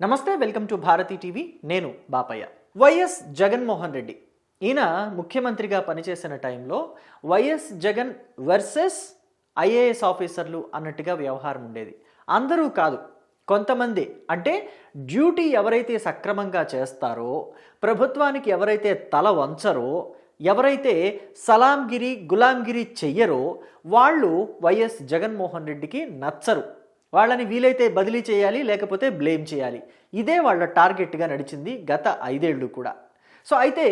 నమస్తే welcome to Bharati TV. నేను Bapayya. YS Jaganmohan Reddy. ఈయన ముఖ్యమంత్రిగా పనిచేసిన టైంలో వైఎస్ జగన్ వర్సెస్ ఐఏఎస్ ఆఫీసర్లు అన్నట్టుగా వ్యవహారం ఉండేది. అందరూ కాదు కొంతమంది. అంటే డ్యూటీ ఎవరైతే సక్రమంగా చేస్తారో ప్రభుత్వానికి ఎవరైతే తల వంచరో ఎవరైతే సలాంగిరి గులాంగిరి చెయ్యరో వాళ్ళు వైఎస్ జగన్మోహన్ రెడ్డికి నచ్చరు. వాళ్ళని వీలైతే బదిలీ చేయాలి లేకపోతే బ్లేమ్ చేయాలి. ఇదే వాళ్ళ టార్గెట్గా నడిచింది గత ఐదేళ్ళు కూడా. సో అయితే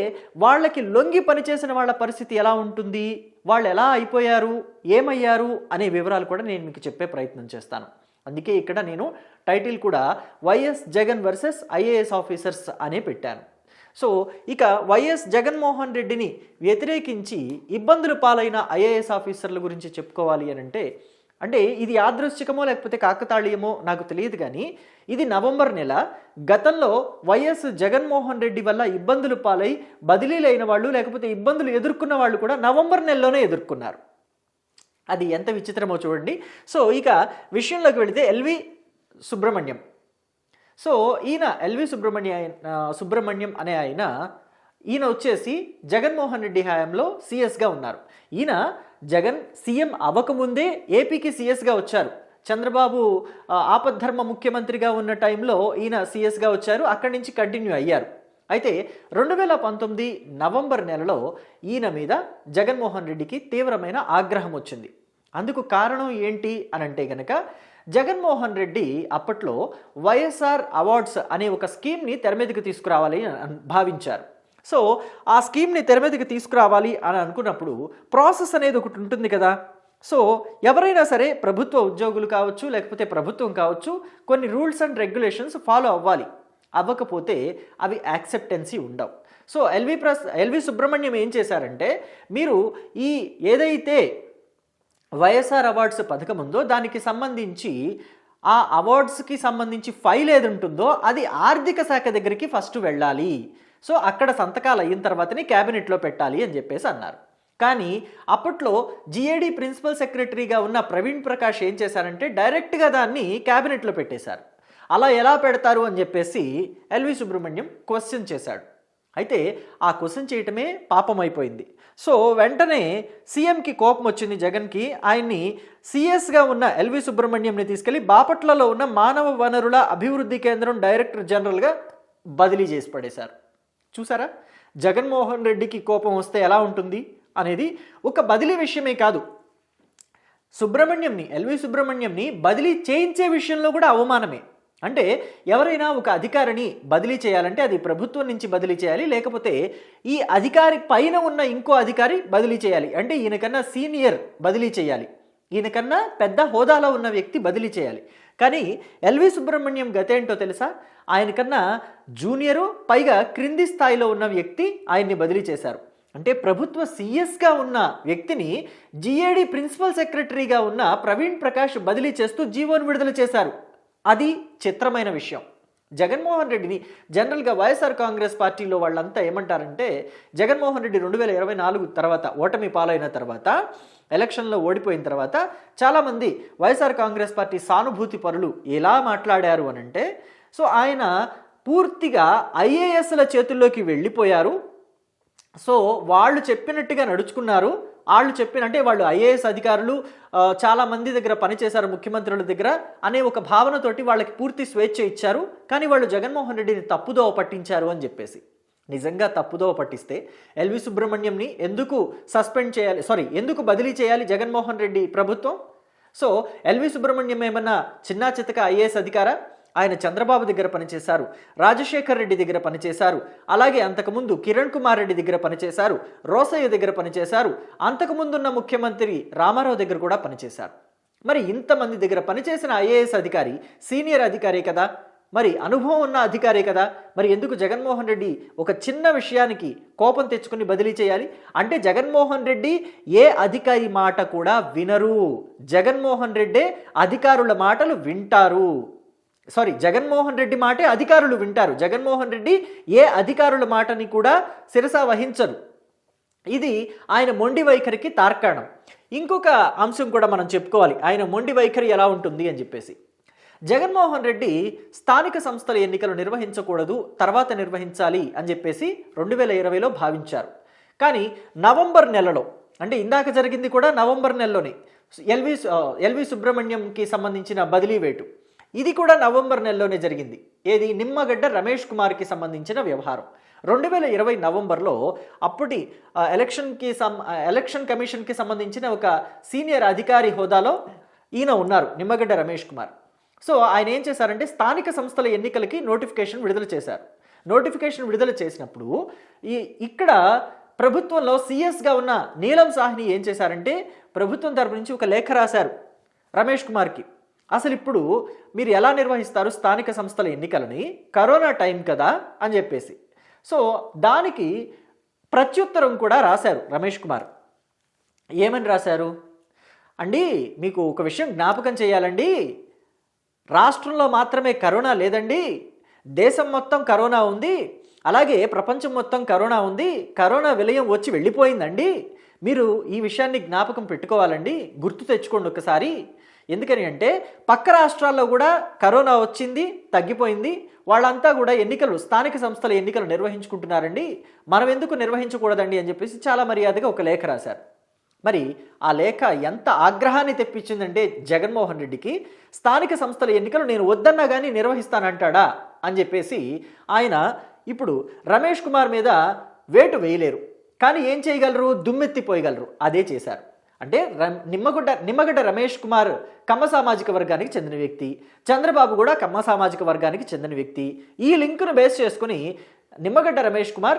వాళ్ళకి లొంగి పనిచేసిన వాళ్ళ పరిస్థితి ఎలా ఉంటుంది? వాళ్ళు ఎలా అయిపోయారు? ఏమయ్యారు? అనే వివరాలు కూడా నేను మీకు చెప్పే ప్రయత్నం చేస్తాను. అందుకే ఇక్కడ నేను టైటిల్ కూడా YS Jagan versus IAS officers అనే పెట్టాను. సో ఇక వైఎస్ జగన్మోహన్ రెడ్డిని వ్యతిరేకించి ఇబ్బందులు పాలైన ఐఏఎస్ ఆఫీసర్ల గురించి చెప్పుకోవాలి అని అంటే ఇది యాదృశ్చికమో లేకపోతే కాకతాళీయమో నాకు తెలియదు కానీ ఇది నవంబర్ నెల. గతంలో వైఎస్ జగన్మోహన్ రెడ్డి వల్ల ఇబ్బందులు పాలై బదిలీలైన వాళ్ళు లేకపోతే ఇబ్బందులు ఎదుర్కొన్న వాళ్ళు కూడా నవంబర్ నెలలోనే ఎదుర్కొన్నారు. అది ఎంత విచిత్రమో చూడండి. సో ఇక విషయంలోకి వెళితే ఎల్వి సుబ్రహ్మణ్యం. సో ఈయన ఎల్వి సుబ్రహ్మణ్య సుబ్రహ్మణ్యం అనే ఆయన ఈయన వచ్చేసి జగన్మోహన్ రెడ్డి హయాంలో సిఎస్గా ఉన్నారు. ఈయన జగన్ సీఎం అవ్వకముందే ఏపీకి సీఎస్గా వచ్చారు. చంద్రబాబు ఆపద్ధర్మ ముఖ్యమంత్రిగా ఉన్న టైంలో ఈయన సీఎస్గా వచ్చారు. అక్కడి నుంచి కంటిన్యూ అయ్యారు. అయితే రెండు వేల పంతొమ్మిది నవంబర్ నెలలో ఈయన మీద జగన్మోహన్ రెడ్డికి తీవ్రమైన ఆగ్రహం వచ్చింది. అందుకు కారణం ఏంటి అని అంటే గనక జగన్మోహన్ రెడ్డి అప్పట్లో వైఎస్ఆర్ అవార్డ్స్ అనే ఒక స్కీమ్ని తెర మీదకి తీసుకురావాలి భావించారు. సో ఆ స్కీమ్ని తెర మీదకి తీసుకురావాలి అని అనుకున్నప్పుడు ప్రాసెస్ అనేది ఒకటి ఉంటుంది కదా. సో ఎవరైనా సరే ప్రభుత్వ ఉద్యోగులు కావచ్చు లేకపోతే ప్రభుత్వం కావచ్చు కొన్ని రూల్స్ అండ్ రెగ్యులేషన్స్ ఫాలో అవ్వాలి. అవ్వకపోతే అవి యాక్సెప్టెన్సీ ఉండవు. సో ఎల్వి ప్రస్ ఎల్వి సుబ్రహ్మణ్యం ఏం చేశారంటే మీరు ఈ ఏదైతే వైఎస్ఆర్ అవార్డ్స్ పథకం ఉందో దానికి సంబంధించి ఆ అవార్డ్స్కి సంబంధించి ఫైల్ ఏది ఉంటుందో అది ఆర్థిక శాఖ దగ్గరికి ఫస్ట్ వెళ్ళాలి. సో అక్కడ సంతకాలు అయిన తర్వాతనే క్యాబినెట్లో పెట్టాలి అని చెప్పేసి అన్నారు. కానీ అప్పట్లో జిఏడి ప్రిన్సిపల్ సెక్రటరీగా ఉన్న ప్రవీణ్ ప్రకాష్ ఏం చేశారంటే డైరెక్ట్గా దాన్ని క్యాబినెట్లో పెట్టేశారు. అలా ఎలా పెడతారు అని చెప్పేసి ఎల్వి సుబ్రహ్మణ్యం క్వశ్చన్ చేశాడు. అయితే ఆ క్వశ్చన్ చేయటమే పాపం అయిపోయింది. సో వెంటనే సీఎంకి కోపం వచ్చింది జగన్కి. ఆయన్ని సిఎస్గా ఉన్న ఎల్వి సుబ్రహ్మణ్యంని తీసుకెళ్ళి బాపట్లలో ఉన్న మానవ వనరుల అభివృద్ధి కేంద్రం డైరెక్టర్ జనరల్గా బదిలీ చేసి పడేశారు. చూసారా? జగన్మోహన్ రెడ్డికి కోపం వస్తే ఎలా ఉంటుంది అనేది ఒక బదిలీ విషయమే కాదు. సుబ్రహ్మణ్యంని ఎల్వి సుబ్రహ్మణ్యంని బదిలీ చేయించే విషయంలో కూడా అవమానమే. అంటే ఎవరైనా ఒక అధికారిని బదిలీ చేయాలంటే అది ప్రభుత్వం నుంచి బదిలీ చేయాలి లేకపోతే ఈ అధికారి పైన ఉన్న ఇంకో అధికారి బదిలీ చేయాలి. అంటే ఈయనకన్నా సీనియర్ బదిలీ చేయాలి. ఈయనకన్నా పెద్ద హోదాలో ఉన్న వ్యక్తి బదిలీ చేయాలి. కానీ ఎల్వి సుబ్రహ్మణ్యం గతేంటో తెలుసా? ఆయనకన్నా జూనియరు పైగా క్రింది స్థాయిలో ఉన్న వ్యక్తి ఆయన్ని బదిలీ చేశారు. అంటే ప్రభుత్వ సీఎస్గా ఉన్న వ్యక్తిని జిఏడి ప్రిన్సిపల్ సెక్రటరీగా ఉన్న ప్రవీణ్ ప్రకాష్ బదిలీ చేస్తూ జీవోను విడుదల చేశారు. అది చిత్రమైన విషయం. జగన్మోహన్ రెడ్డిని జనరల్గా వైఎస్ఆర్ కాంగ్రెస్ పార్టీలో వాళ్ళంతా ఏమంటారంటే జగన్మోహన్ రెడ్డి రెండు వేల ఇరవై నాలుగు తర్వాత ఓటమి పాలైన తర్వాత ఎలక్షన్లో ఓడిపోయిన తర్వాత చాలామంది వైఎస్ఆర్ కాంగ్రెస్ పార్టీ సానుభూతి పరులు ఎలా మాట్లాడారు అనంటే సో ఆయన పూర్తిగా ఐఏఎస్ల చేతుల్లోకి వెళ్ళిపోయారు. సో వాళ్ళు చెప్పినట్టుగా నడుచుకున్నారు. వాళ్ళు చెప్పిన అంటే వాళ్ళు ఐఏఎస్ అధికారులు చాలా మంది దగ్గర పనిచేశారు ముఖ్యమంత్రుల దగ్గర అనే ఒక భావనతోటి వాళ్ళకి పూర్తి స్వేచ్ఛ ఇచ్చారు. కానీ వాళ్ళు జగన్మోహన్ రెడ్డిని తప్పుదోవ పట్టించారు అని చెప్పేసి. నిజంగా తప్పుదోవ పట్టిస్తే ఎల్వి సుబ్రహ్మణ్యంని ఎందుకు సస్పెండ్ చేయాలి సారీ ఎందుకు బదిలీ చేయాలి జగన్మోహన్ రెడ్డి ప్రభుత్వం? సో ఎల్వి సుబ్రహ్మణ్యం ఏమన్నా చిన్నా చితక ఐఏఎస్ అధికారా? ఆయన చంద్రబాబు దగ్గర పనిచేశారు రాజశేఖర్ రెడ్డి దగ్గర పనిచేశారు అలాగే అంతకుముందు కిరణ్ కుమార్ రెడ్డి దగ్గర పనిచేశారు రోసయ్య దగ్గర పనిచేశారు అంతకుముందున్న ముఖ్యమంత్రి రామారావు దగ్గర కూడా పనిచేశారు. మరి ఇంతమంది దగ్గర పనిచేసిన ఐఏఎస్ అధికారి సీనియర్ అధికారే కదా? మరి అనుభవం ఉన్న అధికారే కదా? మరి ఎందుకు జగన్మోహన్ రెడ్డి ఒక చిన్న విషయానికి కోపం తెచ్చుకుని బదిలీ చేయాలి? అంటే జగన్మోహన్ రెడ్డి ఏ అధికారి మాట కూడా వినరు. జగన్మోహన్ రెడ్డే అధికారుల మాటలు వింటారు. సారీ జగన్మోహన్ రెడ్డి మాటే అధికారులు వింటారు. జగన్మోహన్ రెడ్డి ఏ అధికారుల మాటని కూడా శిరస వహించరు. ఇది ఆయన మొండి వైఖరికి తార్కాణం. ఇంకొక అంశం కూడా మనం చెప్పుకోవాలి. ఆయన మొండి వైఖరి ఎలా ఉంటుంది అని చెప్పేసి. జగన్మోహన్ రెడ్డి స్థానిక సంస్థల ఎన్నికలు నిర్వహించకూడదు తర్వాత నిర్వహించాలి అని చెప్పేసి రెండు వేల ఇరవైలో భావించారు. కానీ నవంబర్ నెలలో అంటే ఇందాక జరిగింది కూడా నవంబర్ నెలలోనే ఎల్వి ఎల్వి సుబ్రహ్మణ్యంకి సంబంధించిన బదిలీ వేటు. ఇది కూడా నవంబర్ నెలలోనే జరిగింది. ఏది? నిమ్మగడ్డ రమేష్ కుమార్కి సంబంధించిన వ్యవహారం. రెండు వేల ఇరవై నవంబర్లో అప్పటి ఎలక్షన్కి సం ఎలక్షన్ కమిషన్కి సంబంధించిన ఒక సీనియర్ అధికారి హోదాలో ఈయన ఉన్నారు నిమ్మగడ్డ రమేష్ కుమార్. సో ఆయన ఏం చేశారంటే స్థానిక సంస్థల ఎన్నికలకి నోటిఫికేషన్ విడుదల చేశారు. నోటిఫికేషన్ విడుదల చేసినప్పుడు ఈ ఇక్కడ ప్రభుత్వంలో సీఎస్గా ఉన్న నీలం సాహ్ని ఏం చేశారంటే ప్రభుత్వం తరపు నుంచి ఒక లేఖ రాశారు రమేష్ కుమార్కి. అసలు ఇప్పుడు మీరు ఎలా నిర్వహిస్తారు స్థానిక సంస్థల ఎన్నికలని? కరోనా టైం కదా అని చెప్పేసి. సో దానికి ప్రత్యుత్తరం కూడా రాశారు రమేష్ కుమార్. ఏమని రాశారు? అండి మీకు ఒక విషయం జ్ఞాపకం చేయాలండి. రాష్ట్రంలో మాత్రమే కరోనా లేదండి. దేశం మొత్తం కరోనా ఉంది. అలాగే ప్రపంచం మొత్తం కరోనా ఉంది. కరోనా విలయం వచ్చి వెళ్ళిపోయిందండి. మీరు ఈ విషయాన్ని జ్ఞాపకం పెట్టుకోవాలండి. గుర్తు తెచ్చుకోండి ఒకసారి. ఎందుకని అంటే పక్క రాష్ట్రాల్లో కూడా కరోనా వచ్చింది తగ్గిపోయింది. వాళ్ళంతా కూడా ఎన్నికలు స్థానిక సంస్థల ఎన్నికలు నిర్వహించుకుంటున్నారండి. మనం ఎందుకు నిర్వహించకూడదండి అని చెప్పేసి చాలా మర్యాదగా ఒక లేఖ రాశారు. మరి ఆ లేఖ ఎంత ఆగ్రహాన్ని తెప్పించిందంటే జగన్మోహన్ రెడ్డికి స్థానిక సంస్థల ఎన్నికలు నేను వద్దన్నా కానీ నిర్వహిస్తానంటాడా అని చెప్పేసి ఆయన ఇప్పుడు రమేష్ కుమార్ మీద వేటు వేయలేరు. కానీ ఏం చేయగలరు? దుమ్మెత్తిపోయగలరు. అదే చేశారు. అంటే రం- నిమ్మగడ్డ నిమ్మగడ్డ రమేష్ కుమార్ కమ్మ సామాజిక వర్గానికి చెందిన వ్యక్తి. చంద్రబాబు కూడా కమ్మ సామాజిక వర్గానికి చెందిన వ్యక్తి. ఈ లింకును బేస్ చేసుకుని నిమ్మగడ్డ రమేష్ కుమార్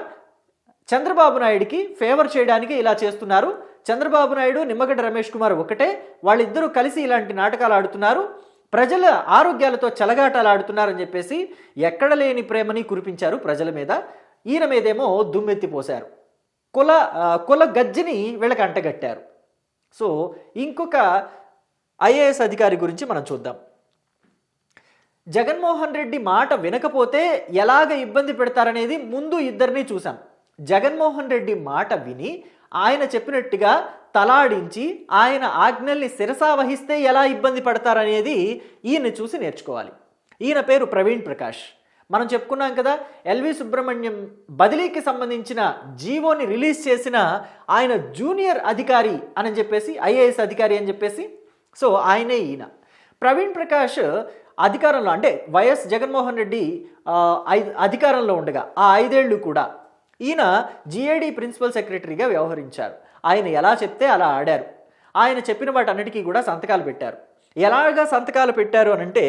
చంద్రబాబు నాయుడికి ఫేవర్ చేయడానికి ఇలా చేస్తున్నారు. చంద్రబాబు నాయుడు నిమ్మగడ్డ రమేష్ కుమార్ ఒకటే. వాళ్ళిద్దరూ కలిసి ఇలాంటి నాటకాలు ఆడుతున్నారు. ప్రజల ఆరోగ్యాలతో చలగాటాలు ఆడుతున్నారని చెప్పేసి ఎక్కడ లేని ప్రేమని కురిపించారు ప్రజల మీద. ఈయన మీదేమో దుమ్మెత్తిపోశారు కుల కుల గజ్జిని వీళ్ళకి అంటగట్టారు. సో ఇంకొక ఐఏఎస్ అధికారి గురించి మనం చూద్దాం. జగన్మోహన్ రెడ్డి మాట వినకపోతే ఎలాగ ఇబ్బంది పెడతారనేది ముందు ఇద్దరిని చూసాం జగన్మోహన్ రెడ్డి మాట విని ఆయన చెప్పినట్టుగా తలాడించి ఆయన ఆజ్ఞల్ని శిరసావహిస్తే ఎలా ఇబ్బంది పడతారనేది ఈయన చూసి నేర్చుకోవాలి. ఈయన పేరు ప్రవీణ్ ప్రకాష్. మనం చెప్పుకున్నాం కదా ఎల్వి సుబ్రహ్మణ్యం బదిలీకి సంబంధించిన జీవోని రిలీజ్ చేసిన ఆయన జూనియర్ అధికారి అని చెప్పేసి ఐఏఎస్ అధికారి అని చెప్పేసి సో ఆయనే ఈయన. ప్రవీణ్ ప్రకాష్ అధికారంలో అంటే వైఎస్ జగన్మోహన్ రెడ్డి ఐదు అధికారంలో ఉండగా ఆ ఐదేళ్ళు కూడా ఈయన జిఏడి ప్రిన్సిపల్ సెక్రటరీగా వ్యవహరించారు. ఆయన ఎలా చెప్తే అలా ఆడారు. ఆయన చెప్పిన వాటన్నిటికీ కూడా సంతకాలు పెట్టారు. ఎలాగా సంతకాలు పెట్టారు అని అంటే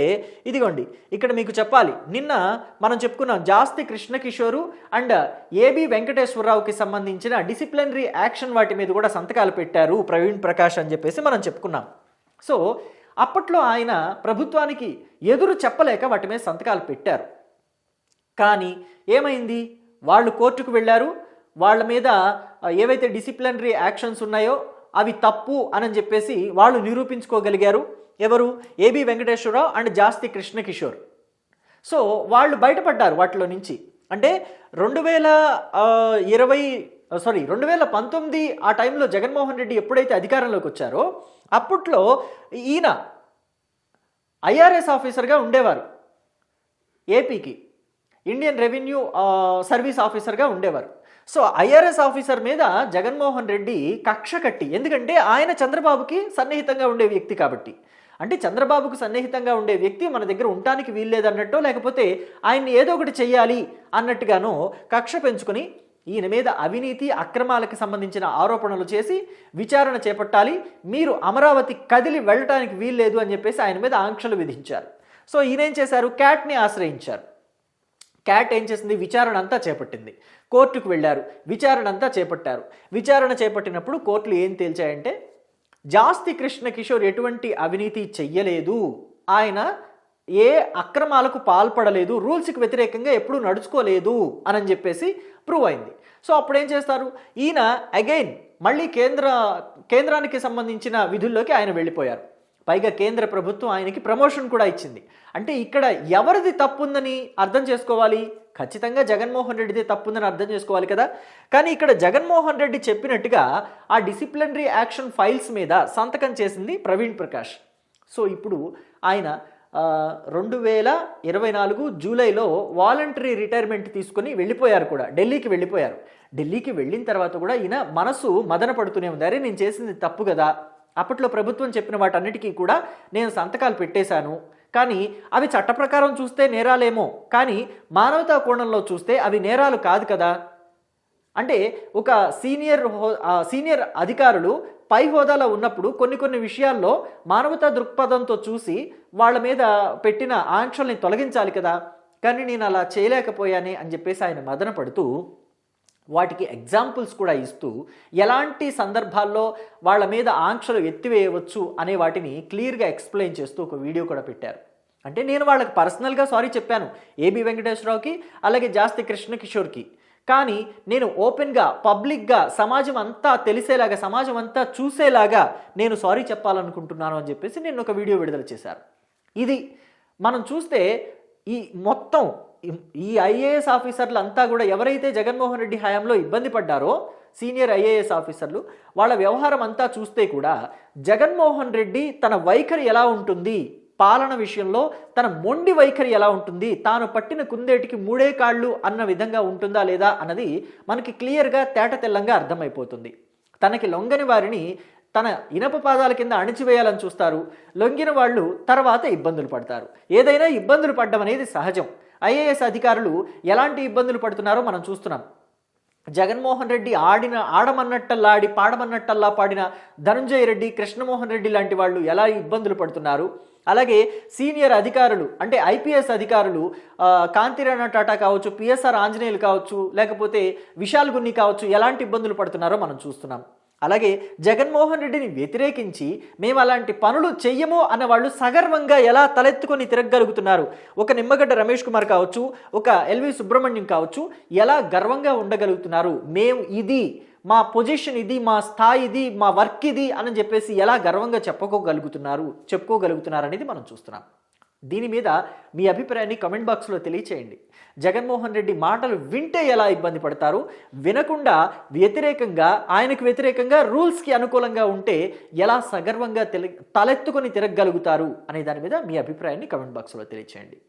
ఇదిగోండి ఇక్కడ మీకు చెప్పాలి. నిన్న మనం చెప్పుకున్నాం జాస్తి కృష్ణకిషోరు అండ్ ఏబి వెంకటేశ్వరరావుకి సంబంధించిన డిసిప్లినరీ యాక్షన్ వాటి మీద కూడా సంతకాలు పెట్టారు ప్రవీణ్ ప్రకాష్ అని చెప్పేసి మనం చెప్పుకున్నాం. సో అప్పట్లో ఆయన ప్రభుత్వానికి ఎదురు చెప్పలేక వాటి మీద సంతకాలు పెట్టారు. కానీ ఏమైంది? వాళ్ళు కోర్టుకు వెళ్ళారు. వాళ్ళ మీద ఏవైతే డిసిప్లినరీ యాక్షన్స్ ఉన్నాయో అవి తప్పు అని చెప్పేసి వాళ్ళు నిరూపించుకోగలిగారు. ఎవరు? AB Venkateswara Rao and Jasthi Krishna Kishore so వాళ్ళు బయటపడ్డారు వాటిలో నుంచి. అంటే రెండు వేల ఇరవై సారీ రెండు వేల పంతొమ్మిది ఆ టైంలో జగన్మోహన్ రెడ్డి ఎప్పుడైతే అధికారంలోకి వచ్చారో అప్పట్లో ఈయన ఐఆర్ఎస్ ఆఫీసర్గా ఉండేవారు. ఏపీకి ఇండియన్ రెవెన్యూ సర్వీస్ ఆఫీసర్గా ఉండేవారు. సో ఐఆర్ఎస్ ఆఫీసర్ మీద జగన్మోహన్ రెడ్డి కక్ష కట్టి ఎందుకంటే ఆయన చంద్రబాబుకి సన్నిహితంగా ఉండే వ్యక్తి కాబట్టి. అంటే చంద్రబాబుకు సన్నిహితంగా ఉండే వ్యక్తి మన దగ్గర ఉండటానికి వీల్లేదన్నట్టో లేకపోతే ఆయన్ని ఏదో ఒకటి చెయ్యాలి అన్నట్టుగానో కక్ష పెంచుకొని ఈయన మీద అవినీతి అక్రమాలకు సంబంధించిన ఆరోపణలు చేసి విచారణ చేపట్టాలి మీరు అమరావతి కదిలి వెళ్ళటానికి వీల్లేదు అని చెప్పేసి ఆయన మీద ఆంక్షలు విధించారు. సో ఈయన ఏం చేశారు? క్యాట్ని ఆశ్రయించారు. క్యాట్ ఏం చేసింది? విచారణ అంతా చేపట్టింది. కోర్టుకు వెళ్ళారు. విచారణ అంతా చేపట్టారు. విచారణ చేపట్టినప్పుడు కోర్టులు ఏం తేల్చాయంటే జాస్తి కృష్ణ కిషోర్ ఎటువంటి అవినీతి చెయ్యలేదు. ఆయన ఏ అక్రమాలకు పాల్పడలేదు. రూల్స్కి వ్యతిరేకంగా ఎప్పుడూ నడుచుకోలేదు అని చెప్పేసి ప్రూవ్ అయింది. సో అప్పుడు ఏం చేస్తారు? ఈయన అగైన్ మళ్ళీ కేంద్ర కేంద్రానికి సంబంధించిన విధుల్లోకి ఆయన వెళ్ళిపోయారు. పైగా కేంద్ర ప్రభుత్వం ఆయనకి ప్రమోషన్ కూడా ఇచ్చింది. అంటే ఇక్కడ ఎవరిది తప్పుందని అర్థం చేసుకోవాలి? ఖచ్చితంగా జగన్మోహన్ రెడ్డిది తప్పుందని అర్థం చేసుకోవాలి కదా. కానీ ఇక్కడ జగన్మోహన్ రెడ్డి చెప్పినట్టుగా ఆ డిసిప్లినరీ యాక్షన్ ఫైల్స్ మీద సంతకం చేసింది ప్రవీణ్ ప్రకాష్. సో ఇప్పుడు ఆయన రెండు వేల ఇరవై నాలుగు జూలైలో వాలంటరీ రిటైర్మెంట్ తీసుకుని వెళ్ళిపోయారు కూడా. ఢిల్లీకి వెళ్ళిపోయారు. ఢిల్లీకి వెళ్ళిన తర్వాత కూడా ఈయన మనసు మదన పడుతూనే ఉంది. అరే నేను చేసింది తప్పు కదా. అప్పట్లో ప్రభుత్వం చెప్పిన వాటన్నిటికీ కూడా నేను సంతకాలు పెట్టేశాను. కానీ అవి చట్ట ప్రకారం చూస్తే నేరాలేమో కానీ మానవతా కోణంలో చూస్తే అవి నేరాలు కాదు కదా. అంటే ఒక సీనియర్ సీనియర్ అధికారులు పై హోదాలో ఉన్నప్పుడు కొన్ని కొన్ని విషయాల్లో మానవతా దృక్పథంతో చూసి వాళ్ళ మీద పెట్టిన ఆంక్షల్ని తొలగించాలి కదా. కానీ నేను అలా చేయలేకపోయానే అని చెప్పేసి ఆయన మదన పడుతూ వాటికి ఎగ్జాంపుల్స్ కూడా ఇస్తూ ఎలాంటి సందర్భాల్లో వాళ్ళ మీద ఆంక్షలు ఎత్తివేయవచ్చు అనే వాటిని క్లియర్గా ఎక్స్ప్లెయిన్ చేస్తూ ఒక వీడియో కూడా పెట్టారు. అంటే నేను వాళ్ళకి పర్సనల్గా సారీ చెప్పాను ఏబి వెంకటేశ్వరరావుకి అలాగే జాస్తి కృష్ణ కిషోర్కి కానీ నేను ఓపెన్గా పబ్లిక్గా సమాజం అంతా తెలిసేలాగా సమాజం అంతా చూసేలాగా నేను సారీ చెప్పాలనుకుంటున్నాను అని చెప్పేసి నేను ఒక వీడియో విడుదల చేశారు. ఇది మనం చూస్తే ఈ మొత్తం ఈ- ఐఏఎస్ ఆఫీసర్లు అంతా కూడా ఎవరైతే జగన్మోహన్ రెడ్డి హయాంలో ఇబ్బంది పడ్డారో సీనియర్ ఐఏఎస్ ఆఫీసర్లు వాళ్ళ వ్యవహారం అంతా చూస్తే కూడా జగన్మోహన్ రెడ్డి తన వైఖరి ఎలా ఉంటుంది? పాలన విషయంలో తన మొండి వైఖరి ఎలా ఉంటుంది? తాను పట్టిన కుందేటికి మూడే కాళ్ళు అన్న విధంగా ఉంటుందా లేదా అన్నది మనకి క్లియర్గా తేట తెల్లంగా అర్థమైపోతుంది. తనకి లొంగని వారిని తన ఇనప పాదాల కింద అణిచివేయాలని చూస్తారు. లొంగిన వాళ్ళు తర్వాత ఇబ్బందులు పడతారు. ఏదైనా ఇబ్బందులు పడ్డం అనేది సహజం. ఐఏఎస్ అధికారులు ఎలాంటి ఇబ్బందులు పడుతున్నారో మనం చూస్తున్నాం. జగన్మోహన్ రెడ్డి ఆడిన ఆడమన్నట్టల్లా ఆడి పాడమన్నట్టల్లా పాడిన ధనంజయ రెడ్డి కృష్ణమోహన్ రెడ్డి లాంటి వాళ్ళు ఎలా ఇబ్బందులు పడుతున్నారు? అలాగే సీనియర్ అధికారులు అంటే ఐపీఎస్ అధికారులు కాంతిరేణ టాటా కావచ్చు పిఎస్ఆర్ ఆంజనేయులు కావచ్చు లేకపోతే విశాల్ గున్ని కావచ్చు ఎలాంటి ఇబ్బందులు పడుతున్నారో మనం చూస్తున్నాం. అలాగే జగన్మోహన్ రెడ్డిని వ్యతిరేకించి మేము అలాంటి పనులు చెయ్యము అన్న వాళ్ళు సగర్వంగా ఎలా తలెత్తుకొని తిరగగలుగుతున్నారు? ఒక నిమ్మగడ్డ రమేష్ కుమార్ కావచ్చు ఒక ఎల్వి సుబ్రహ్మణ్యం కావచ్చు ఎలా గర్వంగా ఉండగలుగుతున్నారు? మేము ఇది మా పొజిషన్ ఇది మా స్థాయి ఇది మా వర్క్ ఇది అని చెప్పేసి ఎలా గర్వంగా చెప్పుకోగలుగుతున్నారు చెప్పుకోగలుగుతున్నారు అనేది మనం చూస్తున్నాం. దీని మీద మీ అభిప్రాయాన్ని కమెంట్ బాక్స్లో తెలియచేయండి. జగన్మోహన్ రెడ్డి మాటలు వింటే ఎలా ఇబ్బంది పడతారు? వినకుండా వ్యతిరేకంగా ఆయనకు వ్యతిరేకంగా రూల్స్కి అనుకూలంగా ఉంటే ఎలా సగర్వంగా తెలి తలెత్తుకొని తిరగగలుగుతారు? అనే దాని మీద మీ అభిప్రాయాన్ని కమెంట్ బాక్స్లో తెలియచేయండి.